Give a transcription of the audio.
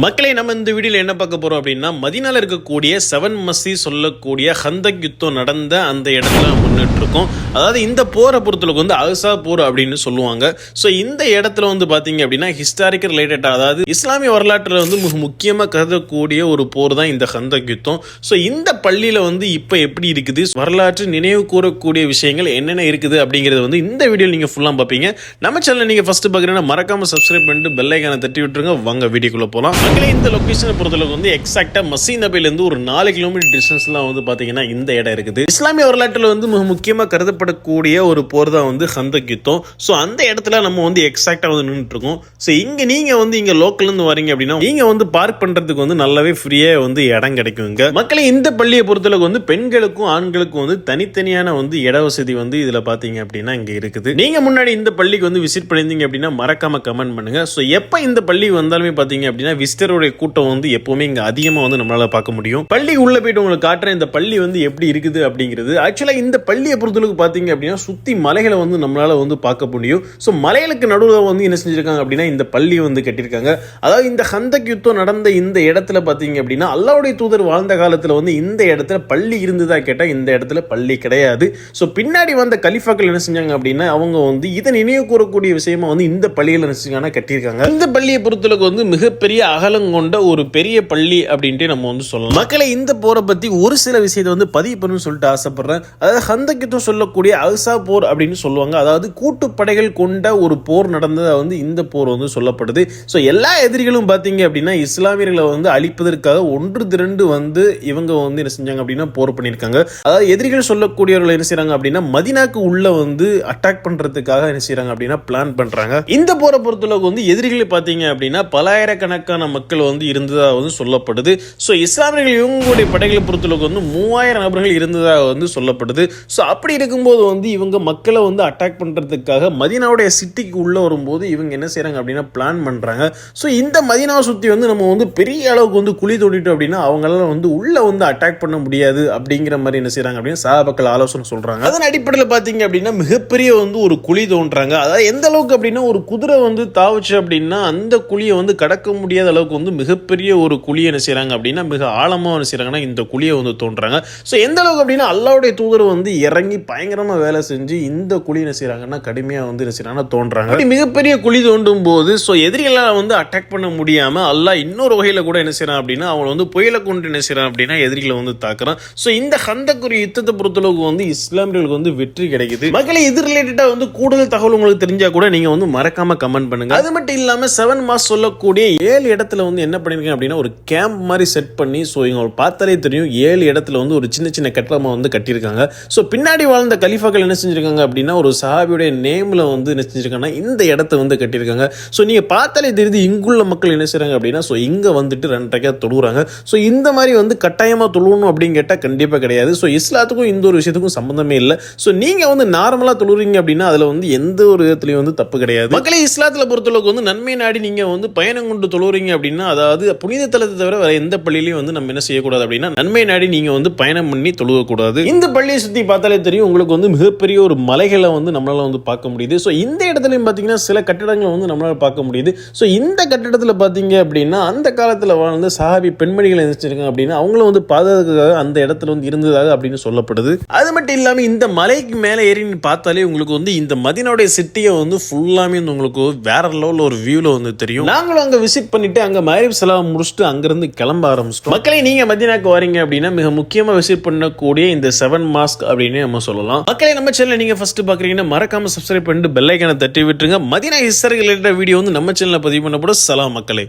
மக்களை நம்ம இந்த வீடியோவில் என்ன பார்க்க போகிறோம் அப்படின்னா மதினால இருக்கக்கூடிய செவன் மசி சொல்லக்கூடிய ஹந்தக் யுத்தம் நடந்த அந்த இடத்துல முன்னிட்டு இருக்கோம். அதாவது இந்த போரை பொறுத்தளவுக்கு வந்து அல்சா போர் அப்படின்னு சொல்லுவாங்க. ஸோ இந்த இடத்துல வந்து பார்த்தீங்க அப்படின்னா ஹிஸ்டாரிக்கல் ரிலேட்டடாக அதாவது இஸ்லாமிய வரலாற்றில் வந்து மிக முக்கியமாக கருதக்கூடிய ஒரு போர் தான் இந்த ஹந்தக் யுத்தம். ஸோ இந்த பள்ளியில் வந்து இப்போ எப்படி இருக்குது? வரலாற்று நினைவு கூறக்கூடிய விஷயங்கள் என்னென்ன இருக்குது அப்படிங்கிறது வந்து இந்த வீடியோ நீங்கள் ஃபுல்லாக பார்ப்பீங்க. நம்ம சேனல் நீங்கள் ஃபஸ்ட்டு பார்க்குறீங்கன்னா மறக்காமல் சப்ஸ்கிரைப் பண்ணிட்டு பெல்லைக்கான தட்டி விட்டுருங்க. வாங்க வீடியோக்குள்ளே போகலாம் மக்களே இந்த லொக்கேஷனை பொறுத்தளவுக்கு வந்து எக்ஸாக்டா மசீ நபிலேருந்து ஒரு நாலு கிலோமீட்டர் டிஸ்டன்ஸ்லாம் வந்து பாத்தீங்கன்னா இந்த இடம் இருக்குது. இஸ்லாமிய வரலாற்றில் வந்து மிக முக்கியமாக கருதப்படக்கூடிய ஒரு போர் தான் வந்து ஹந்தக் யுத்தம். ஸோ அந்த இடத்துல நம்ம வந்து எக்ஸாக்டா வந்து நின்றுட்டு இருக்கோம் ஸோ இங்க நீங்க வந்து இங்க லோக்கல்ல இருந்து வரீங்க அப்படின்னா நீங்க வந்து பார்க் பண்றதுக்கு வந்து நல்லாவே ஃப்ரீயா வந்து இடம் கிடைக்கும் இங்க மக்களே இந்த பள்ளியை பொறுத்தளவுக்கு வந்து பெண்களுக்கும் ஆண்களுக்கும் வந்து தனித்தனியான வந்து இட வசதி வந்து இதுல பாத்தீங்க அப்படின்னா இங்க இருக்குது. நீங்க முன்னாடி இந்த பள்ளிக்கு வந்து விசிட் பண்ணியிருந்தீங்க அப்படின்னா மறக்காம கமெண்ட் பண்ணுங்க. ஸோ எப்போ இந்த பள்ளி வந்தாலுமே பாத்தீங்க அப்படின்னா சிஸ்டருடைய கூட்டம் வந்து எப்பவுமே இங்க அதிகமா வந்து நம்மளால பார்க்க முடியும். பள்ளி உள்ள போயிட்டு உங்களுக்கு காட்டுறேன் இந்த பள்ளி வந்து எப்படி இருக்குது அப்படிங்கிறது. ஆக்சுவலா இந்த பள்ளியை பொறுத்தளவுக்கு பாத்தீங்க அப்படின்னா சுத்தி மலைகளை வந்து நம்மளால வந்து பார்க்க முடியும். ஸோ மலைகளுக்கு நடுவில் வந்து என்ன செஞ்சிருக்காங்க அப்படின்னா இந்த பள்ளி வந்து கட்டியிருக்காங்க. அதாவது இந்த ஹந்தக் யுத்தம் நடந்த இந்த இடத்துல பாத்தீங்க அப்படின்னா அல்லாவுடைய தூதர் வாழ்ந்த காலத்துல வந்து இந்த இடத்துல பள்ளி இருந்ததா கேட்டால் இந்த இடத்துல பள்ளி கிடையாது. ஸோ பின்னாடி வந்த கலிஃபாக்கள் என்ன செஞ்சாங்க அப்படின்னா அவங்க வந்து இதை நினைவு கூறக்கூடிய விஷயமா வந்து இந்த பள்ளியில் என்ன செஞ்சாங்கன்னா கட்டியிருக்காங்க. இந்த பள்ளியை பொறுத்தளவுக்கு வந்து மிகப்பெரிய அகலம் கொண்ட ஒரு பெரிய பள்ளி அப்படின்ட்டு நம்ம வந்து சொல்லலாம். மக்களை இந்த போரை பத்தி ஒரு சில விஷயத்தை வந்து பதிவு பண்ணணும்னு சொல்லிட்டு ஆசைப்படுறேன். அதாவது ஹந்தகித்தும் சொல்லக்கூடிய அல்சா போர் அப்படின்னு சொல்லுவாங்க. அதாவது கூட்டுப்படைகள் கொண்ட ஒரு போர் நடந்ததை வந்து இந்த போர் வந்து சொல்லப்படுது. ஸோ எல்லா எதிரிகளும் பார்த்தீங்க அப்படின்னா இஸ்லாமியர்களை வந்து அழிப்பதற்காக ஒன்று திரண்டு வந்து இவங்க வந்து என்ன செஞ்சாங்க அப்படின்னா போர் பண்ணியிருக்காங்க. அதாவது எதிரிகள் சொல்லக்கூடியவர்கள் என்ன செய்யறாங்க அப்படின்னா மதினாக்கு உள்ள வந்து அட்டாக் பண்றதுக்காக என்ன செய்யறாங்க அப்படின்னா பிளான் பண்றாங்க. இந்த போரை பொறுத்தளவுக்கு வந்து எதிரிகளை பார்த்தீங்க அப்படின்னா பலாயிரக்கணக்கான மக்கள் வந்து இருந்ததாக வந்து சொல்லப்படுது. ஸோ இஸ்லாமியர்கள் இவங்களுடைய படைகளை பொறுத்தளவுக்கு வந்து மூவாயிரம் நபர்கள் இருந்ததாக வந்து சொல்லப்படுது. ஸோ அப்படி இருக்கும்போது வந்து இவங்க மக்களை வந்து அட்டாக் பண்ணுறதுக்காக மதினாவுடைய சிட்டிக்கு உள்ளே வரும்போது இவங்க என்ன செய்கிறாங்க அப்படின்னா பிளான் பண்ணுறாங்க ஸோ இந்த மதினாவை சுற்றி வந்து நம்ம வந்து பெரிய அளவுக்கு வந்து குழி தோண்டிட்டோம் அப்படின்னா அவங்களால வந்து உள்ளே வந்து அட்டாக் பண்ண முடியாது அப்படிங்கிற மாதிரி என்ன செய்கிறாங்க அப்படின்னா சாபக்கள் ஆலோசனை சொல்கிறாங்க அதன் அடிப்படையில் பார்த்தீங்க அப்படின்னா மிகப்பெரிய வந்து ஒரு குழி தோன்றாங்க. அதாவது எந்த அளவுக்கு அப்படின்னா ஒரு குதிரை வந்து தாவுச்சு அப்படின்னா அந்த குழியை வந்து கடக்க முடியாத அளவுக்கு வந்து மிகப்பெரிய ஒரு குழியை என்ன செய்கிறாங்க அப்படின்னா மிக ஆழமாக என்ன செய்கிறாங்கன்னா இந்த குழியை வந்து தோன்றாங்க. ஸோ எந்த அளவுக்கு அப்படின்னா அல்லாவுடைய தூதர் வந்து இறங்கி பயங்கரமாக வேலை செஞ்சு இந்த குழி என்ன செய்கிறாங்கன்னா கடுமையாக வந்து என்ன செய்கிறாங்கன்னா தோன்றாங்க. அப்படி மிகப்பெரிய குழி தோண்டும் போது ஸோ எதிரிகளால் வந்து அட்டாக் பண்ண முடியாமல் அல்லாஹ் இன்னொரு வகையில் கூட என்ன செய்கிறான் அப்படின்னா அவங்களை வந்து புயலை கொண்டு என்ன செய்கிறான் அப்படின்னா எதிரிகளை வந்து தாக்குறான். ஸோ இந்த ஹந்தக்குரிய யுத்தத்தை பொறுத்தளவுக்கு வந்து இஸ்லாமியர்களுக்கு வந்து வெற்றி கிடைக்குது. மக்களை இது ரிலேட்டடா வந்து கூடுதல் தகவல் உங்களுக்கு தெரிஞ்சா கூட நீங்க வந்து மறக்காம கமெண்ட் பண்ணுங்க. அது மட்டும் இல்லாம செவன் மாஸ் சொல்லக்கூடிய ஏழு இடத்துல வந்து என்ன பண்ணியிருக்கேன் அப்படின்னா ஒரு கேம்ப் மாதிரி செட் பண்ணி ஸோ இவங்க பார்த்தாலே தெரியும் ஏழு இடத்துல வந்து ஒரு சின்ன சின்ன கட்டடமா வந்து கட்டியிருக்காங்க. ஸோ பின்னாடி வாழ்ந்த கலிஃபாக்கள் என்ன செஞ்சிருக்காங்க அப்படின்னா ஒரு சஹாபியுடைய நேமில் வந்து என்ன செஞ்சுருக்காங்கன்னா இந்த இடத்த வந்து கட்டியிருக்காங்க. ஸோ நீங்கள் பார்த்தாலே தெரியுது இங்குள்ள மக்கள் என்ன செய்கிறாங்க அப்படின்னா ஸோ இங்கே வந்துட்டு ரெண்டரைக்காக தொழுகிறாங்க ஸோ இந்த மாதிரி வந்து கட்டாயமாக தொழுகணும் அப்படின்னு கேட்டால் கண்டிப்பாக கிடையாது. ஸோ இஸ்லாத்துக்கும் இந்த ஒரு விஷயத்துக்கும் சம்மந்தமே இல்லை. ஸோ நீங்கள் வந்து நார்மலாக தொழுறீங்க அப்படின்னா அதில் வந்து எந்த ஒரு விதத்துலையும் வந்து தப்பு கிடையாது. மக்களே இஸ்லாத்தில் பொறுத்தளவுக்கு வந்து நன்மை நாடி நீங்கள் வந்து பயணம் கொண்டு தொழுறீங்க அப்படின்னா அதாவது புனித தலத்தை தவிர வேற எந்த பள்ளியிலையும் வந்து நம்ம என்ன செய்யக்கூடாது அப்படின்னா நன்மை நாடி நீங்க வந்து பயணம் பண்ணி தொழுகக்கூடாது. இந்த பள்ளியை சுத்தி பார்த்தாலே தெரியும் உங்களுக்கு வந்து மிகப்பெரிய ஒரு மலைகளை வந்து நம்மளால வந்து பார்க்க முடியுது. ஸோ இந்த இடத்துலையும் பார்த்தீங்கன்னா சில கட்டிடங்களை வந்து நம்மளால பார்க்க முடியுது. ஸோ இந்த கட்டிடத்தில் பார்த்தீங்க அப்படின்னா அந்த காலத்தில் வாழ்ந்த சஹாபி பெண்மணிகள் நினைச்சிருக்காங்க அப்படின்னா அவங்களும் வந்து பாதுகாக்கிறதுக்காக அந்த இடத்துல வந்து இருந்ததாக அப்படின்னு சொல்லப்படுது. அது மட்டும் இல்லாமல் இந்த மலைக்கு மேலே ஏறி பார்த்தாலே உங்களுக்கு வந்து இந்த மதினாவுடைய சிட்டியை வந்து ஃபுல்லாமே வந்து உங்களுக்கு வேற லெவலில் ஒரு வியூவில் வந்து தெரியும். நாங்களும் அங்கே விசிட் பண்ணிட்டு அங்கே மேரிப் செலவை முடிச்சுட்டு அங்கேருந்து கிளம்ப ஆரம்பிச்சிட்டோம். மக்களை நீங்கள் மதினாக்கு வரீங்க அப்படின்னா மிக முக்கியமாக விசிட் பண்ணக்கூடிய இந்த செவன் மாஸ்க் அப்படின்னு நம்ம சொல்லலாம். மக்களை நம்ம சேனல் நீங்கள் ஃபர்ஸ்ட் பார்க்குறீங்கன்னா மறக்காமல் சப்ஸ்கிரைப் பண்ணிட்டு பெல்லைக்கான தட்டி விட்டுருங்க. மதினா ஹிஸ்டரி ரிலேட்டட் வீடியோ வந்து நம்ம சேனலில் பதிவு பண்ணப்படும். சலாம் மக்களே.